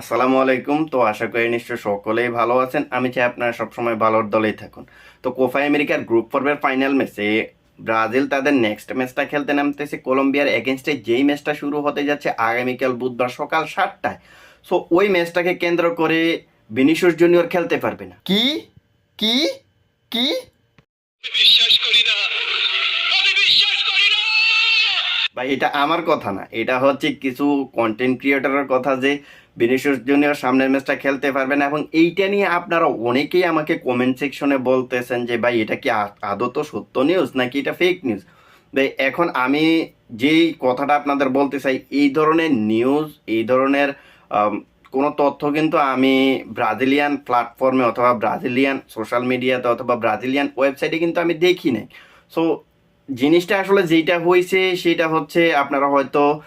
আসসালামু আলাইকুম। তো আশা করি নিশ্চয় সকলেই ভালো আছেন। আমি চাই আপনারা সবসময় ভালোর দলেই থাকুন। তো কোফা আমেরিকার গ্রুপ পর্বের ফাইনাল ম্যাচে ব্রাজিল তাদের নেক্সট ম্যাচটা খেলতে নামতেছে। কলম্বিয়ার এগেনস্টে যেই ম্যাচটা শুরু হতে যাচ্ছে আগামীকাল বুধবার সকাল সাতটায়। সো ওই ম্যাচটাকে কেন্দ্র করে ভিনিসিয়াস জুনিয়র খেলতে পারবে না। কি? কি? কি? বিশ্বাস করি না। আমি বিশ্বাস করি না। ভাই এটা আমার কথা না। এটা হচ্ছে কিছু কন্টেন্ট ক্রিয়েটারের কথা যে ভিনিসিয়াস জুনিয়র সামনের ম্যাচটা খেলতে পারবে না। এবং এইটা নিয়ে আপনারা অনেকেই আমাকে কমেন্ট সেকশনে বলতেছেন যে, ভাই, এটা কি আ- আদৌ সত্য নিউজ নাকি এটা ফেক নিউজ ভাই, এখন আমি যেই কথাটা আপনাদের বলতে চাই, এই ধরনের নিউজ এই ধরনের কোনো তথ্য কিন্তু আমি ব্রাজিলিয়ান প্ল্যাটফর্মে অথবা ব্রাজিলিয়ান সোশ্যাল মিডিয়াতে অথবা ব্রাজিলিয়ান ওয়েবসাইটে কিন্তু আমি দেখি নাই। সো জিনিসটা আসলে যেটা হয়েছে সেটা হচ্ছে আপনারা হয়তো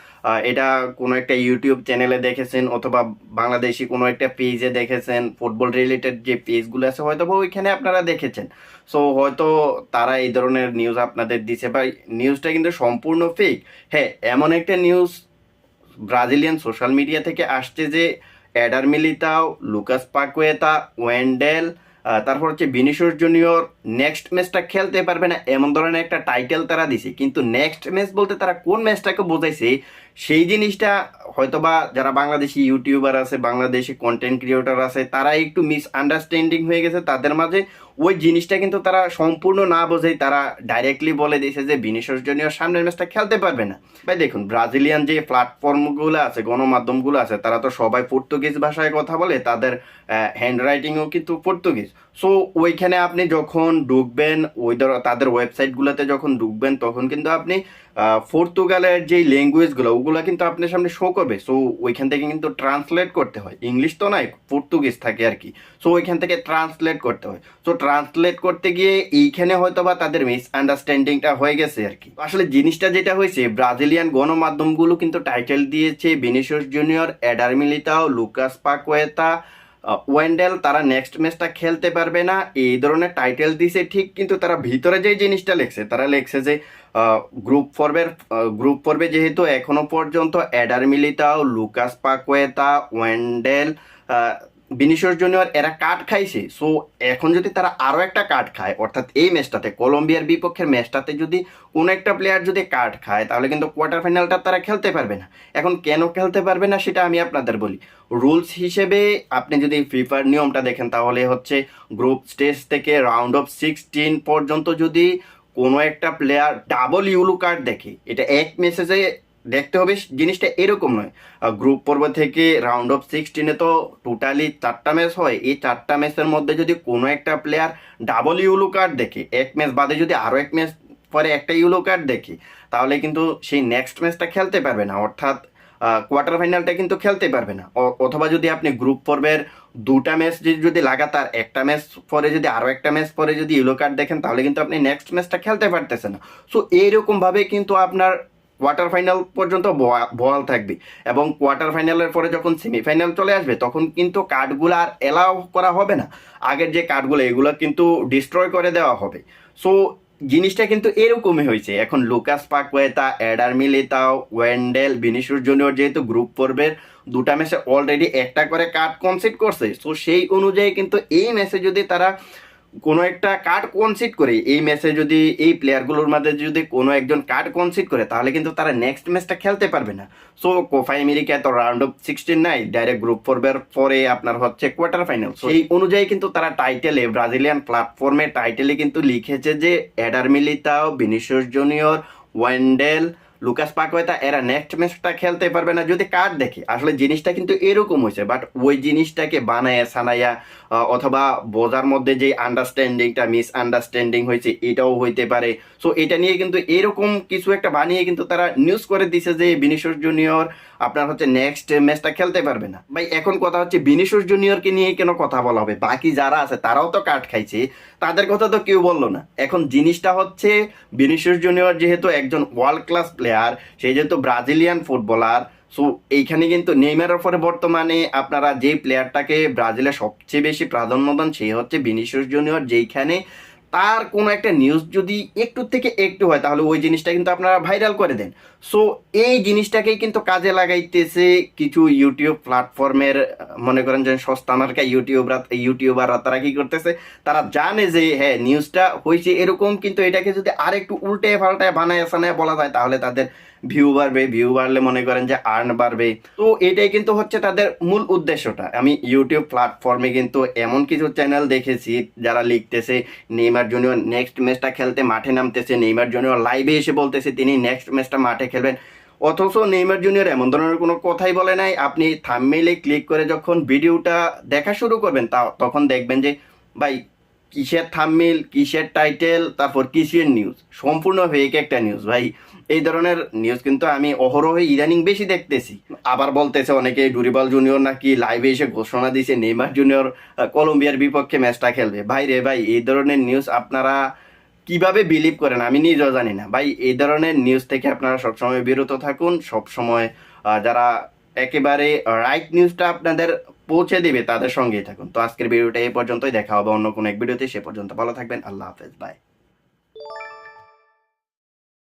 এটা কোনো একটা ইউটিউব চ্যানেলে দেখেছেন অথবা বাংলাদেশি কোনো একটা পেজে দেখেছেন ফুটবল রিলেটেড যে পেজগুলো আছে হয়তো ওইখানে আপনারা দেখেছেন। সো হয়তো তারা এই ধরনের নিউজ আপনাদের দিছে বা নিউজটা কিন্তু সম্পূর্ণ ফেক হ্যাঁ এমন একটা নিউজ ব্রাজিলিয়ান সোশ্যাল মিডিয়া থেকে আসছে যে Eder Militao, Lucas Paqueta, Wendell তারপর হচ্ছে ভিনিসিয়াস জুনিয়র নেক্সট ম্যাচটা খেলতে পারবে না, এমন ধরনের একটা টাইটেল তারা দিছে। কিন্তু নেক্সট ম্যাচ বলতে তারা কোন ম্যাচটাকে বোঝাইছে, সেই জিনিসটা হয়তোবা যারা বাংলাদেশি ইউটিউবার আছে, বাংলাদেশি কন্টেন্ট ক্রিয়েটর আছে তারা একটু মিস আন্ডারস্ট্যান্ডিং হয়ে গেছে তাদের মাঝে। ওই জিনিসটা কিন্তু তারা সম্পূর্ণ না বোঝেই তারা ডাইরেক্টলি বলে দিয়েছে যে ভিনিসিয়াস জুনিয়র সামনের ম্যাচটা খেলতে পারবে না। ভাই দেখুন ব্রাজিলিয়ান যে প্ল্যাটফর্মগুলো আছে, গণমাধ্যমগুলো আছে, তারা তো সবাই পর্তুগিজ ভাষায় কথা বলে, তাদের হ্যান্ড রাইটিংও কিন্তু পর্তুগিজ সো ওইখানে আপনি যখন ঢুকবেন ওই তাদের ওয়েবসাইটগুলোতে যখন ঢুকবেন, তখন কিন্তু আপনি পর্তুগালের যেই ল্যাঙ্গুয়েজগুলো ওগুলো কিন্তু আপনার সামনে শো করবে। সো ওইখান থেকে কিন্তু ট্রান্সলেট করতে হয়। ইংলিশ তো নয় পর্তুগিজ থাকে আর কি। সো ওইখান থেকে ট্রান্সলেট করতে হয়। সো ট্রান্সলেট করতে গিয়ে এইখানে হয়তো বা তাদের মিস আন্ডারস্ট্যান্ডিংটা হয়ে গেছে আর কি। আসলে জিনিসটা যেটা হয়েছে, ব্রাজিলিয়ান গণমাধ্যমগুলো কিন্তু টাইটেল দিয়েছে Vinicius Junior Eder Militao Lucas Paqueta Wendell, তারা নেক্সট ম্যাচটা খেলতে পারবে না। এই ধরনের টাইটেল দিছে ঠিক, কিন্তু তারা ভিতরে যে জিনিসটা লেখছে, তারা লেখছে যে গ্রুপ পর্বের গ্রুপ পর্বে যেহেতু এখনও পর্যন্ত Eder Militao Lucas Paqueta Wendell Vinicius Junior এরা কাট খাইছে। সো এখন যদি তারা আরও একটা কাট খায়, অর্থাৎ এই ম্যাচটাতে, কলম্বিয়ার বিপক্ষের ম্যাচটাতে যদি কোনো একটা প্লেয়ার যদি কাট খায়, তাহলে কিন্তু কোয়ার্টার ফাইনালটা তারা খেলতে পারবে না। এখন কেন খেলতে পারবে না সেটা আমি আপনাদের বলি। রুলস হিসেবে আপনি যদি ফিফার নিয়মটা দেখেন, তাহলে হচ্ছে গ্রুপ স্টেজ থেকে রাউন্ড অফ সিক্সটিন পর্যন্ত যদি কোনো একটা প্লেয়ার ডাবল ইউলো কার্ড দেখে, এটা এক মেসেজে দেখতে হবে জিনিসটা এরকম নয়। গ্রুপ পর্ব থেকে রাউন্ড অফ সিক্সটিনে তো টোটালি চারটা ম্যাচ হয়। এই চারটা ম্যাচের মধ্যে যদি কোনো একটা প্লেয়ার ডাবল ইউলো কার্ড দেখে, এক ম্যাচ বাদে যদি আরও এক ম্যাচ পরে একটা ইউলো কার্ড দেখে, তাহলে কিন্তু সেই নেক্সট ম্যাচটা খেলতে পারবে না। অর্থাৎ কোয়ার্টার ফাইনালটা কিন্তু খেলতে পারবে না। অথবা যদি আপনি গ্রুপ পর্বের দুটা ম্যাচ যদি লাগাতার একটা ম্যাচ পরে যদি আরও একটা ম্যাচ পরে যদি ইয়েলো কার্ড দেখেন, তাহলে কিন্তু আপনি নেক্সট ম্যাচটা খেলতে পারতেছেন না। সো এইরকমভাবে কিন্তু আপনার কোয়ার্টার ফাইনাল পর্যন্ত বহাল থাকবে। এবং কোয়ার্টার ফাইনালের পরে যখন সেমিফাইনাল চলে আসবে, তখন কিন্তু কার্ডগুলো আর এলাও করা হবে না। আগের যে কার্ডগুলো এগুলো কিন্তু ডিস্ট্রয় করে দেওয়া হবে। সো জিনিসটা কিন্তু এরকমই হয়েছে। এখন Lucas Paqueta Eder Militao Wendell Vinicius Junior যেহেতু গ্রুপ পর্বের দুটা ম্যাচে অলরেডি একটা করে কার্ড কনসিড করছে। সো সেই অনুযায়ী কিন্তু এই ম্যাচে যদি তারা কোনো একটা কার্ড কনসিড করে এই ম্যাচে যদি এই প্লেয়ারগুলোর মধ্যে যদি কোনো একজন কার্ড কনসিড করে তাহলে কিন্তু তারা নেক্সট ম্যাচটা খেলতে পারবে না। সো কোফা আমেরিকা তো রাউন্ড অফ সিক্সটিন নাই ডাইরেক্ট গ্রুপ পর্বের পরে আপনার হচ্ছে কোয়ার্টার ফাইনাল সেই অনুযায়ী কিন্তু তারা টাইটেলে ব্রাজিলিয়ান প্ল্যাটফর্মে টাইটেলে কিন্তু লিখেছে যে Eder Militao Vinicius Junior Wendell Lucas Paqueta এরা নেক্সট ম্যাচটা খেলতে পারবে না। যদি কার্ড দেখে আসলে জিনিসটা কিন্তু এরকম হয়েছে বাট ওই জিনিসটাকে বানায়া আহ, অথবা বোঝার মধ্যে যে আন্ডারস্ট্যান্ডিংটা মিস আন্ডারস্ট্যান্ডিং হয়েছে এটাও হইতে পারে। সো এটা নিয়ে কিন্তু এরকম কিছু একটা বানিয়ে কিন্তু তারা নিউজ করে দিছে যে বিনিশোর জুনিয়র আপনার হচ্ছে নেক্সট ম্যাচটা খেলতে পারবে না। ভাই এখন কথা হচ্ছে বিনিশোর জুনিয়রকে নিয়ে কেন কথা বলা হবে? বাকি যারা আছে তারাও তো কাট খাইছে তাদের কথা তো কেউ বলল না। এখন জিনিসটা হচ্ছে বিনিশিয়াস জুনিয়র যেহেতু একজন ওয়ার্ল্ড ক্লাস সে যেহেতু ব্রাজিলিয়ান ফুটবলার সো এইখানে কিন্তু নেইমারের পরে বর্তমানে আপনারা যে প্লেয়ারটাকে ব্রাজিলে সবচেয়ে বেশি প্রাধান্য দেন, সেই হচ্ছে ভিনিসিয়াস জুনিয়র যেইখানে তার কোনো একটা নিউজ যদি একটু থেকে একটু হয়, তাহলে ওই জিনিসটা কিন্তু আপনারা ভাইরাল করে দেন। সো এই জিনিসটাকেই কিন্তু কাজে লাগাইতেছে কিছু ইউটিউব প্ল্যাটফর্মের মনে করেন যে সস্তা মার্কা ইউটিউবরা ইউটিউবাররা তারা কি করতেছে? তারা জানে যে হ্যাঁ নিউজটা হয়েছে এরকম, কিন্তু এটাকে যদি আর একটু উল্টে পাল্টায় বানায় সানায় বলা যায়, তাহলে তাদের ভিউ বাড়বে ভিউ বাড়লে মনে করেন যে আর্ন বাড়বে। তো এটাই কিন্তু হচ্ছে তাদের মূল উদ্দেশ্যটা। আমি ইউটিউব প্ল্যাটফর্মে কিন্তু এমন কিছু চ্যানেল দেখেছি, যারা লিখতেছে, নেইমার জুনিয়র নেক্সট ম্যাচটা খেলতে মাঠে নামতেছে, নেইমার জুনিয়র লাইভে এসে বলতেছে, তিনি নেক্সট ম্যাচটা মাঠে খেলবেন। অথচ নেইমার জুনিয়র এমন ধরনের কোনো কথাই বলে নাই। আপনি থামমেলে ক্লিক করে যখন ভিডিওটা দেখা শুরু করবেন, তা তখন দেখবেন যে, ভাই কিসের থামমেল কিসের টাইটেল তারপর কিসের নিউজ সম্পূর্ণ ফেক একটা নিউজ ভাই। এই ধরনের নিউজ কিন্তু আমি অহরহ ইদানিং বেশি দেখতেছি। আবার বলতেছে অনেকে ডুরিবাল জুনিয়র নাকি লাইভে এসে ঘোষণা দিয়েছে নেইমার জুনিয়র কলম্বিয়ার বিপক্ষে ম্যাচটা খেলবে। ভাই রে ভাই, এই ধরনের নিউজ আপনারা কীভাবে বিলিভ করেন? আমি নিজেও জানি না। ভাই, এই ধরনের নিউজ থেকে আপনারা সবসময় বিরত থাকুন। সবসময় যারা একেবারে রাইট নিউজটা আপনাদের পৌঁছে দেবে তাদের সঙ্গেই থাকুন। তো আজকের ভিডিওটা এই পর্যন্তই। দেখা হবে অন্য কোনো এক ভিডিওতে সে পর্যন্ত ভালো থাকবেন। আল্লাহ হাফেজ। বাই